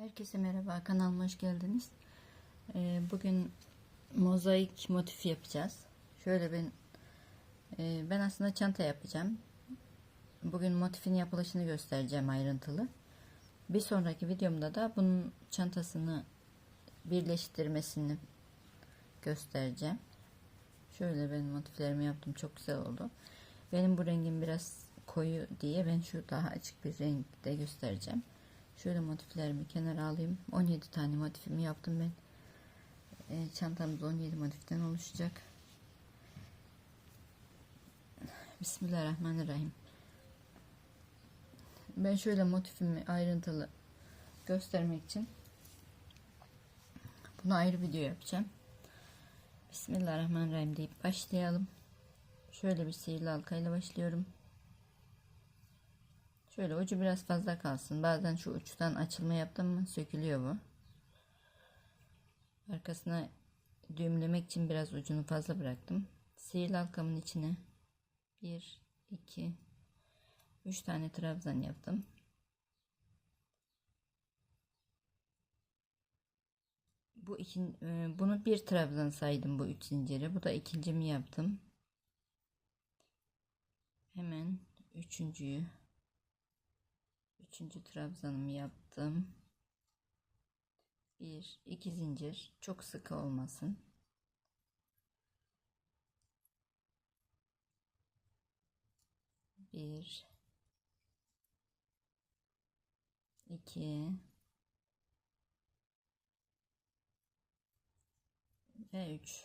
Herkese merhaba kanalıma hoş geldiniz. Ee, bugün mozaik motifi yapacağız. Şöyle ben e, ben aslında çanta yapacağım. Bugün motifin yapılışını göstereceğim ayrıntılı. Bir sonraki videomda da bunun çantasını birleştirmesini göstereceğim. Şöyle ben motiflerimi yaptım çok güzel oldu. Benim bu rengim biraz koyu diye ben şu daha açık bir renkte göstereceğim. Şöyle motiflerimi kenara alayım. 17 tane motifimi yaptım ben. E, çantamız 17 motiften oluşacak. Bismillahirrahmanirrahim. Ben şöyle motifimi ayrıntılı göstermek için bunu ayrı video yapacağım. Bismillahirrahmanirrahim deyip başlayalım. Şöyle bir sihirli halkayla başlıyorum. Şöyle ucu biraz fazla kalsın. Bazen şu uçtan açılma yaptım mı sökülüyor bu. Arkasına düğümlemek için biraz ucunu fazla bıraktım. Sihirli halkamın içine 1, 2, 3 tane trabzan yaptım. Bu ikin, e, bunu bir trabzan saydım bu üç zinciri. Bu da ikincimi yaptım. Hemen üçüncüyü Üçüncü trabzanımı yaptım. Bir, iki zincir. Çok sıkı olmasın. Bir, iki ve üç.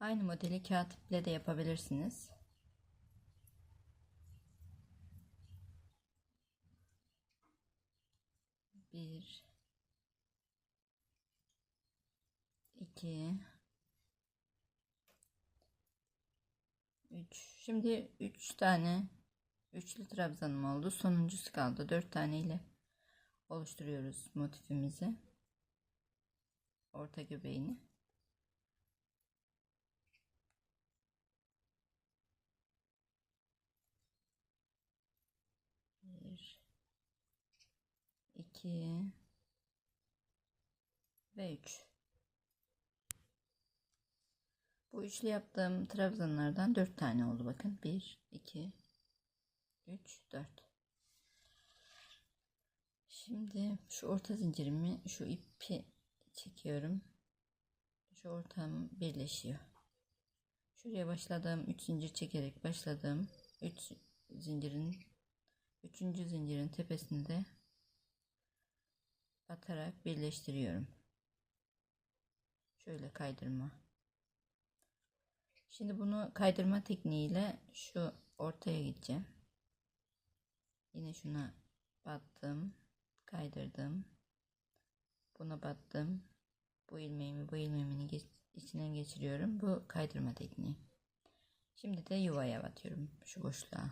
Aynı modeli kağıt iple de yapabilirsiniz. Bir, iki, üç. Şimdi üç tane üçlü trabzanım oldu. Sonuncusu kaldı. Dört tane ile oluşturuyoruz motifimizi. Orta göbeğini. Bir, 2 ve 3 bu üçlü yaptığım trabzanlardan 4 tane oldu bakın. 1 2 3 4 şimdi şu orta zincirimi şu ipi çekiyorum. Şu ortam birleşiyor. Şuraya başladığım 3 zincir çekerek başladığım 3 zincirin 3. zincirin tepesinde batarak birleştiriyorum. Şöyle kaydırma. Şimdi bunu kaydırma tekniğiyle şu ortaya gideceğim. Yine şuna battım, kaydırdım. Buna battım. Bu ilmeğimi bu ilmeğimin geç, içinden geçiriyorum. Bu kaydırma tekniği. Şimdi de yuvaya batıyorum şu boşluğa.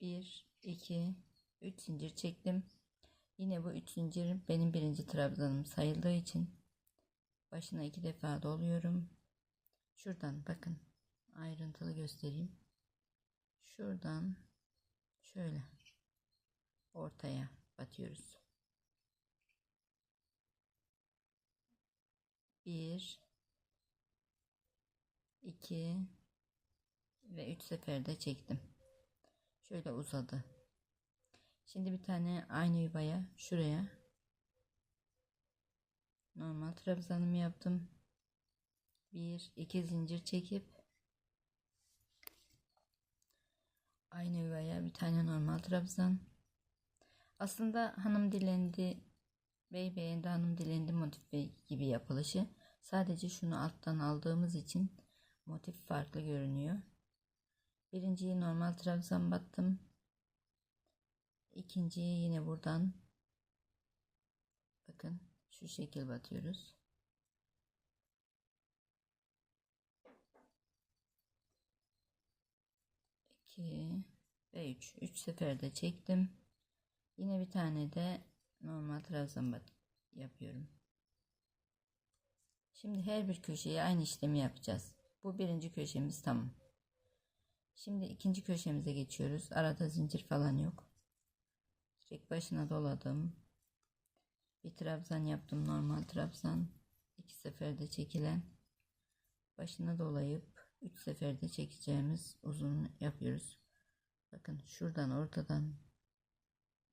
1 2 3 zincir çektim. Yine bu 3 zincir benim birinci trabzanım sayıldığı için başına iki defa doluyorum. Şuradan bakın ayrıntılı göstereyim. Şuradan şöyle ortaya batıyoruz. 1 2 ve 3 seferde çektim. Şöyle uzadı. Şimdi bir tane aynı yuvaya şuraya normal trabzanımı yaptım. Bir iki zincir çekip aynı yuvaya bir tane normal trabzan. Aslında hanım dilendi bey beğendi hanım dilendi motifi gibi yapılışı. Sadece şunu alttan aldığımız için motif farklı görünüyor. Birinciyi normal trabzan battım ikinciyi yine buradan bakın şu şekil batıyoruz. İki ve üç. Üç seferde çektim. Yine bir tane de normal trabzan yapıyorum. Şimdi her bir köşeye aynı işlemi yapacağız. Bu birinci köşemiz tamam. Şimdi ikinci köşemize geçiyoruz. Arada zincir falan yok. Direkt başına doladım. Bir trabzan yaptım normal trabzan. İki seferde çekilen. Başına dolayıp üç seferde çekeceğimiz uzun yapıyoruz. Bakın şuradan ortadan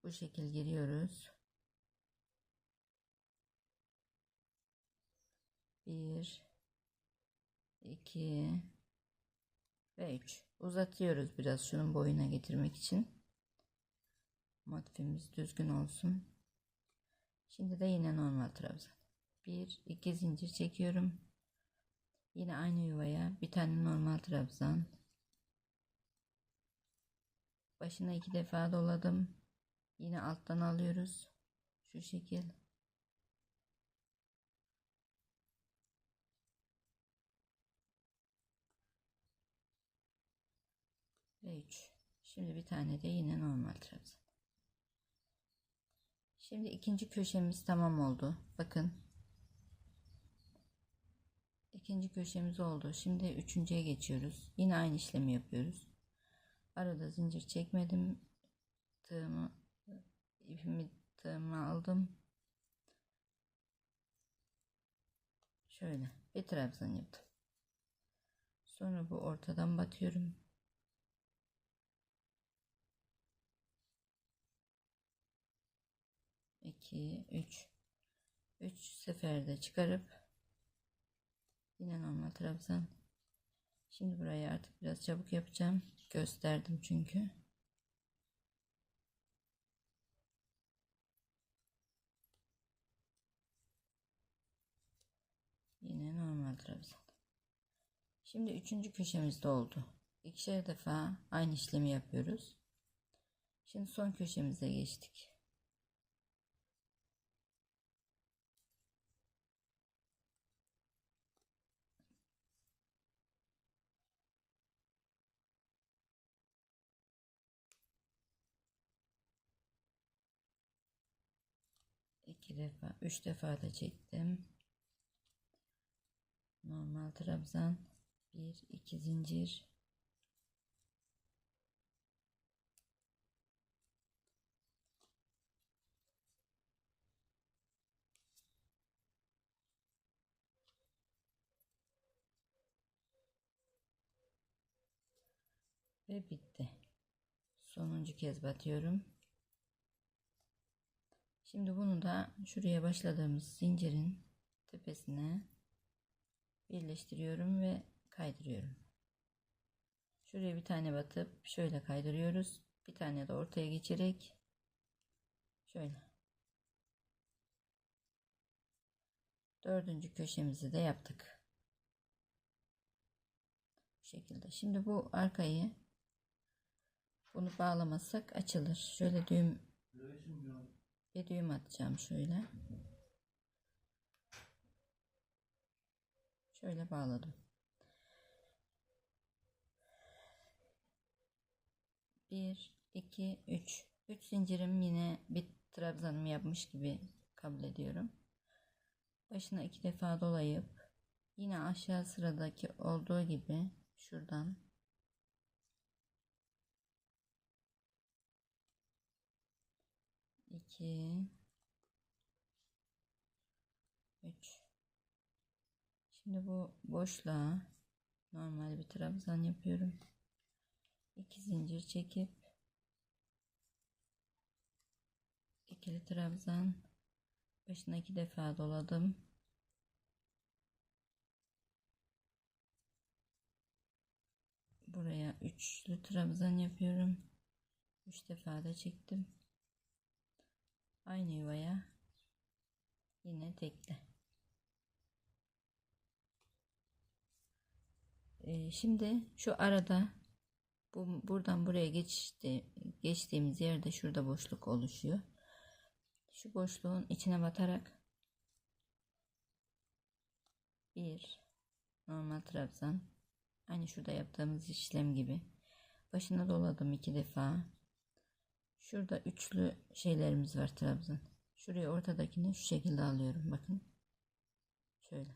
bu şekil giriyoruz. Bir, iki ve üç. Uzatıyoruz biraz şunun boyuna getirmek için. Motifimiz düzgün olsun. Şimdi de yine normal trabzan. Bir, iki zincir çekiyorum. Yine aynı yuvaya bir tane normal trabzan. Başına iki defa doladım. Yine alttan alıyoruz. Şu şekil. Ve 3. Şimdi bir tane de yine normal trabzan. Şimdi ikinci köşemiz tamam oldu. Bakın. İkinci köşemiz oldu. Şimdi üçüncüye geçiyoruz. Yine aynı işlemi yapıyoruz. Arada zincir çekmedim. Tığımı ipimi tığımı aldım. Şöyle bir trabzan yaptım. Sonra bu ortadan batıyorum. 2 3 3 seferde çıkarıp yine normal trabzan. Şimdi burayı artık biraz çabuk yapacağım. Gösterdim çünkü. Yine normal trabzan. Şimdi üçüncü köşemizde oldu ikişer defa aynı işlemi yapıyoruz. Şimdi son köşemize geçtik iki defa üç defa da çektim. Normal trabzan. Bir iki zincir. Ve bitti. Sonuncu kez batıyorum Şimdi bunu da şuraya başladığımız zincirin tepesine birleştiriyorum ve kaydırıyorum. Şuraya bir tane batıp şöyle kaydırıyoruz. Bir tane de ortaya geçerek şöyle. Dördüncü köşemizi de yaptık. Bu şekilde. Şimdi bu arkayı bunu bağlamazsak açılır. Şöyle düğüm bir düğüm atacağım şöyle. Şöyle bağladım. Bir, iki, üç. Üç zincirim yine bir trabzanım yapmış gibi kabul ediyorum. Başına iki defa dolayıp yine aşağı sıradaki olduğu gibi şuradan 2 3 Şimdi bu boşluğa normal bir trabzan yapıyorum. 2 zincir çekip ikili trabzan başına iki defa doladım. Buraya üçlü trabzan yapıyorum. Üç defa da çektim aynı yuvaya yine tekle. Ee, şimdi şu arada bu buradan buraya geçti geçtiğimiz yerde şurada boşluk oluşuyor. Şu boşluğun içine batarak bir normal trabzan aynı şurada yaptığımız işlem gibi başına doladım iki defa Şurada üçlü şeylerimiz var trabzan. Şuraya ortadakini şu şekilde alıyorum. Bakın. Şöyle.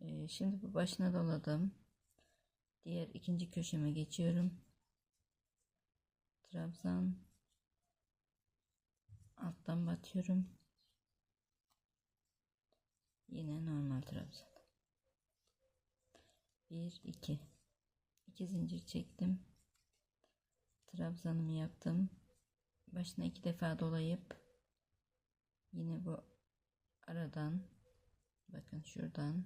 Ee, şimdi bu başına doladım. Diğer ikinci köşeme geçiyorum. Trabzan alttan batıyorum. Yine normal trabzan. 1 2 2 zincir çektim. Trabzanımı yaptım. Başına iki defa dolayıp yine bu aradan bakın şuradan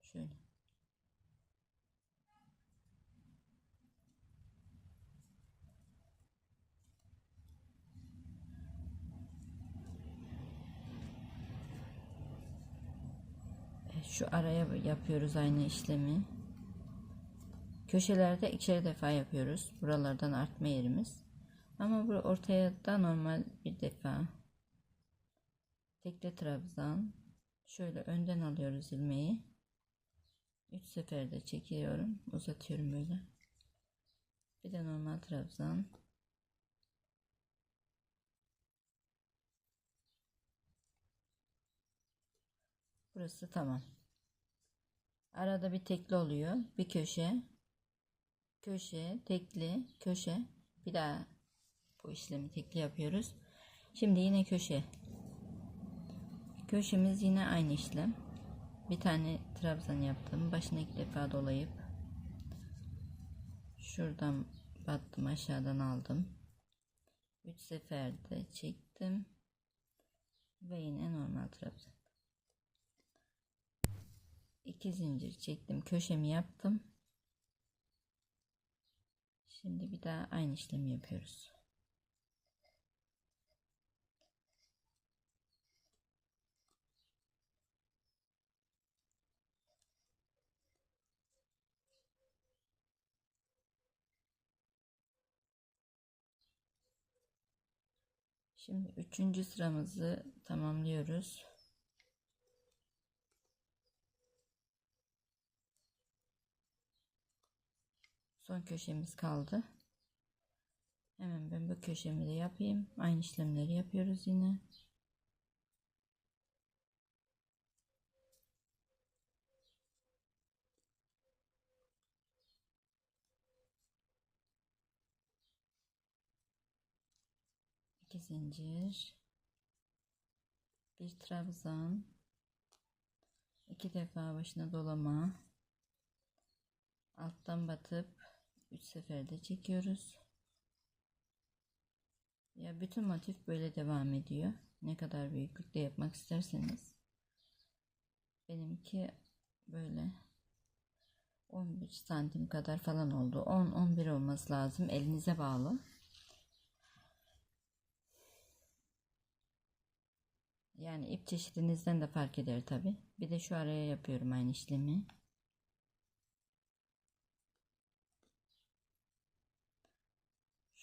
şöyle şu araya yapıyoruz aynı işlemi. Köşelerde ikişer defa yapıyoruz. Buralardan artma yerimiz. Ama bu ortaya da normal bir defa. Tekle trabzan. Şöyle önden alıyoruz ilmeği. 3 seferde çekiyorum. Uzatıyorum böyle. Bir de normal trabzan. Burası tamam. Arada bir tekli oluyor. Bir köşe. Köşe, tekli, köşe. Bir daha bu işlemi tekli yapıyoruz. Şimdi yine köşe. Köşemiz yine aynı işlem. Bir tane trabzan yaptım. Başına iki defa dolayıp şuradan battım aşağıdan aldım. 3 seferde çektim. Ve yine normal trabzan. 2 zincir çektim. Köşemi yaptım. Şimdi bir daha aynı işlemi yapıyoruz. Şimdi üçüncü sıramızı tamamlıyoruz. Son köşemiz kaldı. Hemen ben bu köşemi de yapayım. Aynı işlemleri yapıyoruz yine. İki zincir. Bir trabzan. iki defa başına dolama. Alttan batıp 3 seferde çekiyoruz. Ya bütün motif böyle devam ediyor. Ne kadar büyüklükte yapmak isterseniz. Benimki böyle 11 santim kadar falan oldu. 10-11 olması lazım. Elinize bağlı. Yani ip çeşidinizden de fark eder tabi. Bir de şu araya yapıyorum aynı işlemi.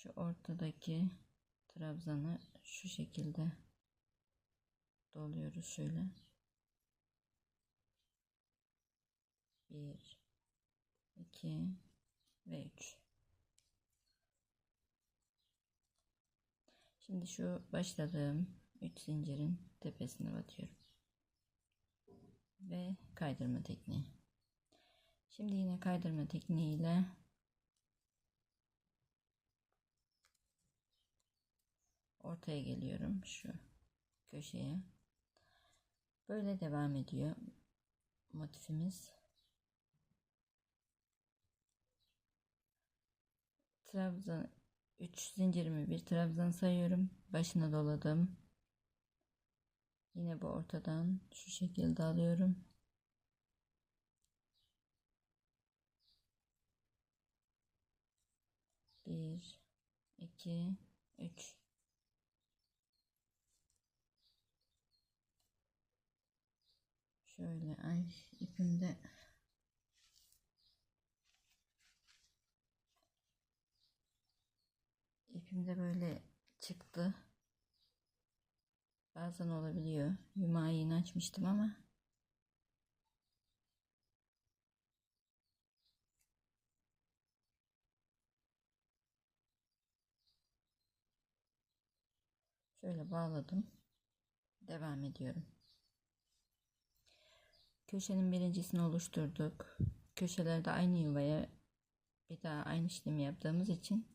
Şu ortadaki trabzanı şu şekilde doluyoruz şöyle. Bir, iki ve üç. Şimdi şu başladığım üç zincirin tepesine batıyorum. Ve kaydırma tekniği. Şimdi yine kaydırma tekniğiyle ortaya geliyorum şu köşeye. Böyle devam ediyor motifimiz. Trabzan 3 zincirimi bir trabzan sayıyorum. Başına doladım. Yine bu ortadan şu şekilde alıyorum. Bir, iki, üç. Şöyle ay ipimde ipimde böyle çıktı. Bazen olabiliyor. Yumağı yeni açmıştım ama şöyle bağladım. Devam ediyorum. Köşenin birincisini oluşturduk. Köşelerde aynı yuvaya bir daha aynı işlemi yaptığımız için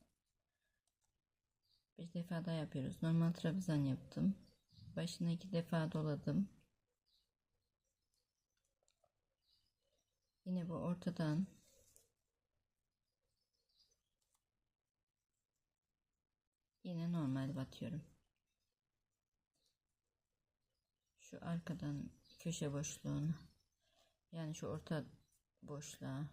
bir defa daha yapıyoruz. Normal trabzan yaptım. Başına iki defa doladım. Yine bu ortadan yine normal batıyorum. Şu arkadan köşe boşluğunu yani şu orta boşluğa.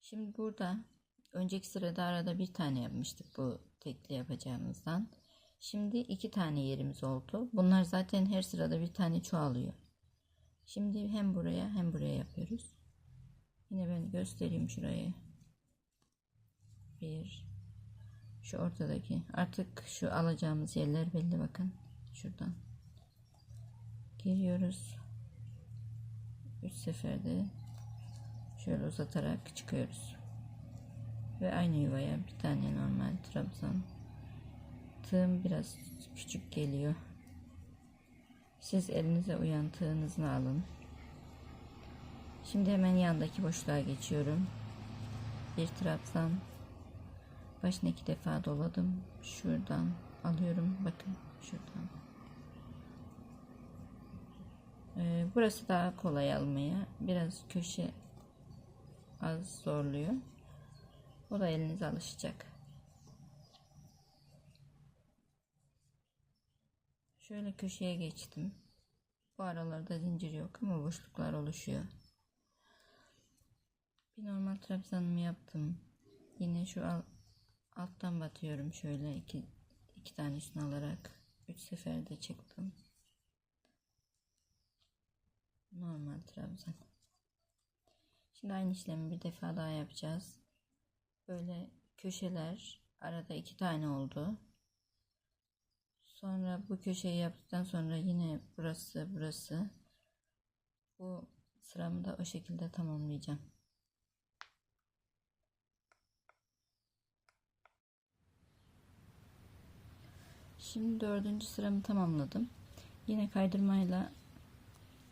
Şimdi burada önceki sırada arada bir tane yapmıştık bu tekli yapacağımızdan. Şimdi iki tane yerimiz oldu. Bunlar zaten her sırada bir tane çoğalıyor. Şimdi hem buraya hem buraya yapıyoruz. Yine ben göstereyim şurayı. Bir. Şu ortadaki. Artık şu alacağımız yerler belli bakın. Şuradan. Giriyoruz. Üç seferde şöyle uzatarak çıkıyoruz. Ve aynı yuvaya bir tane normal trabzan. Tığım biraz küçük geliyor. Siz elinize uyan tığınızı alın. Şimdi hemen yandaki boşluğa geçiyorum. Bir trabzan. Başına iki defa doladım. Şuradan alıyorum. Bakın şuradan. Ee, burası daha kolay almaya. Biraz köşe az zorluyor. O da elinize alışacak. Şöyle köşeye geçtim. Bu aralarda zincir yok ama boşluklar oluşuyor. Bir normal trabzanımı yaptım. Yine şu al, alttan batıyorum şöyle iki, iki tanesini alarak. Üç seferde çıktım. Normal trabzan. Şimdi aynı işlemi bir defa daha yapacağız. Böyle köşeler arada iki tane oldu. Sonra bu köşeyi yaptıktan sonra yine burası burası. Bu sıramı da o şekilde tamamlayacağım. Şimdi dördüncü sıramı tamamladım. Yine kaydırmayla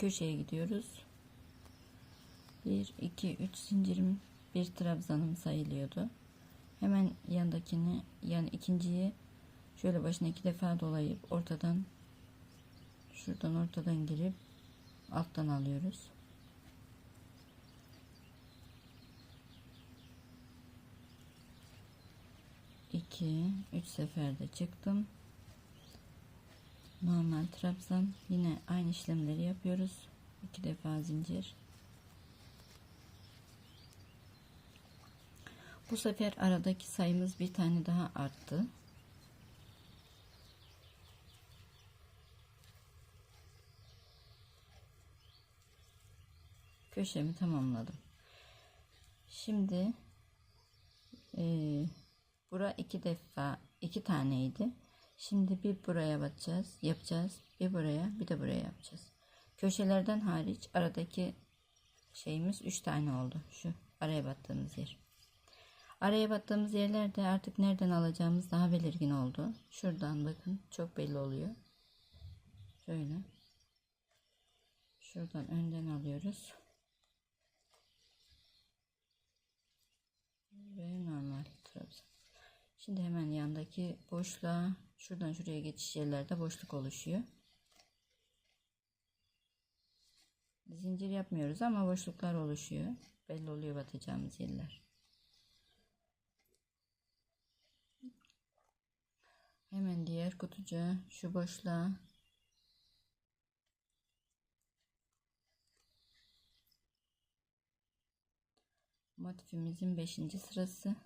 köşeye gidiyoruz. 1 2 3 zincirim bir trabzanım sayılıyordu. Hemen yandakini yani ikinciyi şöyle başına iki defa dolayıp ortadan şuradan ortadan girip alttan alıyoruz. İki, üç seferde çıktım normal trabzan. Yine aynı işlemleri yapıyoruz. İki defa zincir. Bu sefer aradaki sayımız bir tane daha arttı. Köşemi tamamladım. Şimdi e, bura iki defa iki taneydi Şimdi bir buraya batacağız, yapacağız. Bir buraya, bir de buraya yapacağız. Köşelerden hariç aradaki şeyimiz 3 tane oldu. Şu araya battığımız yer. Araya battığımız yerlerde artık nereden alacağımız daha belirgin oldu. Şuradan bakın çok belli oluyor. Şöyle. Şuradan önden alıyoruz. Ve normal. Şimdi hemen yandaki boşluğa şuradan şuraya geçiş yerlerde boşluk oluşuyor. Zincir yapmıyoruz ama boşluklar oluşuyor. Belli oluyor batacağımız yerler. Hemen diğer kutucuğa şu boşluğa motifimizin 5. sırası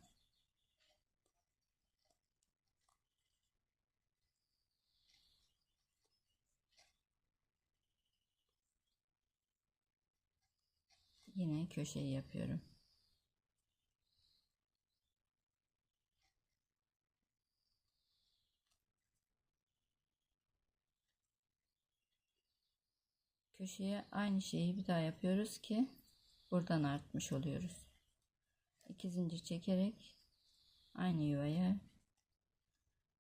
köşeyi yapıyorum. Köşeye aynı şeyi bir daha yapıyoruz ki buradan artmış oluyoruz. İki zincir çekerek aynı yuvaya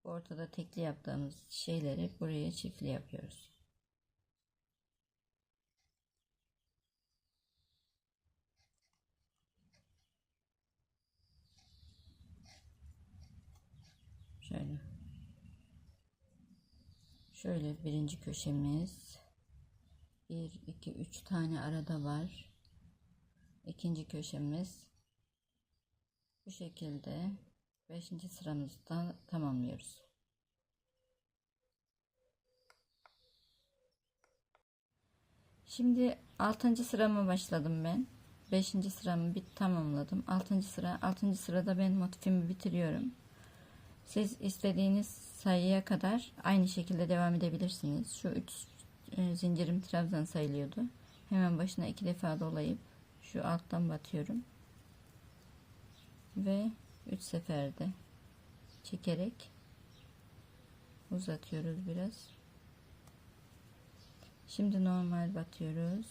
ortada tekli yaptığımız şeyleri buraya çiftli yapıyoruz. Şöyle. Şöyle birinci köşemiz. 1, 2, 3 tane arada var. İkinci köşemiz. Bu şekilde 5. sıramızda tamamlıyoruz. Şimdi 6. sırama başladım ben. 5. sıramı bit tamamladım. 6. sıra 6. sırada ben motifimi bitiriyorum. Siz istediğiniz sayıya kadar aynı şekilde devam edebilirsiniz. Şu 3 zincirim trabzan sayılıyordu. Hemen başına iki defa dolayıp şu alttan batıyorum. Ve 3 seferde çekerek uzatıyoruz biraz. Şimdi normal batıyoruz.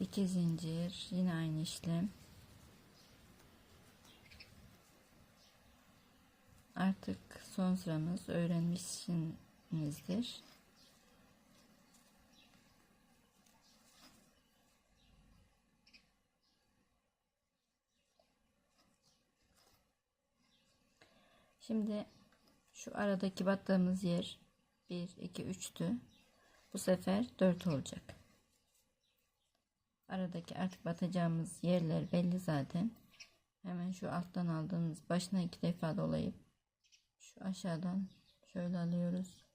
İki zincir yine aynı işlem. Artık son sıramız öğrenmişsinizdir. Şimdi şu aradaki battığımız yer 1 2 3'tü. Bu sefer 4 olacak. Aradaki artık batacağımız yerler belli zaten. Hemen şu alttan aldığımız başına iki defa dolayıp şu aşağıdan şöyle alıyoruz.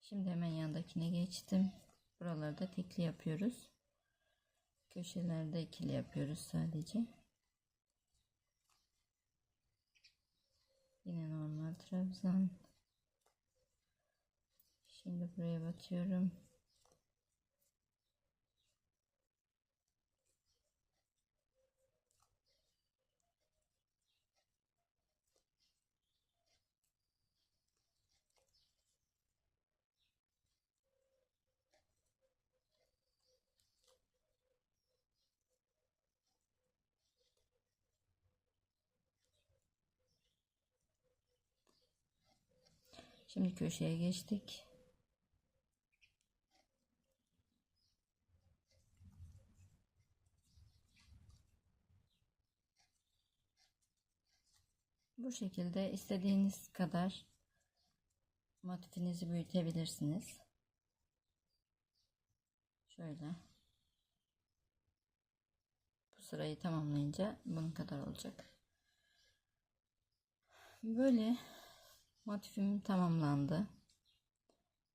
Şimdi hemen yandakine geçtim. Buralarda tekli yapıyoruz. Köşelerde ikili yapıyoruz sadece. Yine normal trabzan. Şimdi buraya batıyorum. Şimdi köşeye geçtik. Bu şekilde istediğiniz kadar motifinizi büyütebilirsiniz. Şöyle. Bu sırayı tamamlayınca bunun kadar olacak. Böyle motifim tamamlandı.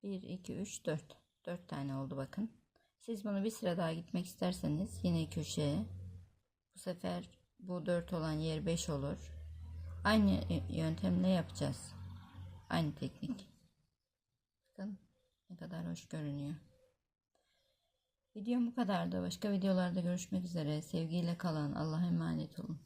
1 2 3 4 4 tane oldu bakın. Siz bunu bir sıra daha gitmek isterseniz yine köşeye bu sefer bu 4 olan yer 5 olur. Aynı yöntemle yapacağız. Aynı teknik. Bakın ne kadar hoş görünüyor. Videom bu kadardı. Başka videolarda görüşmek üzere. Sevgiyle kalın. Allah'a emanet olun.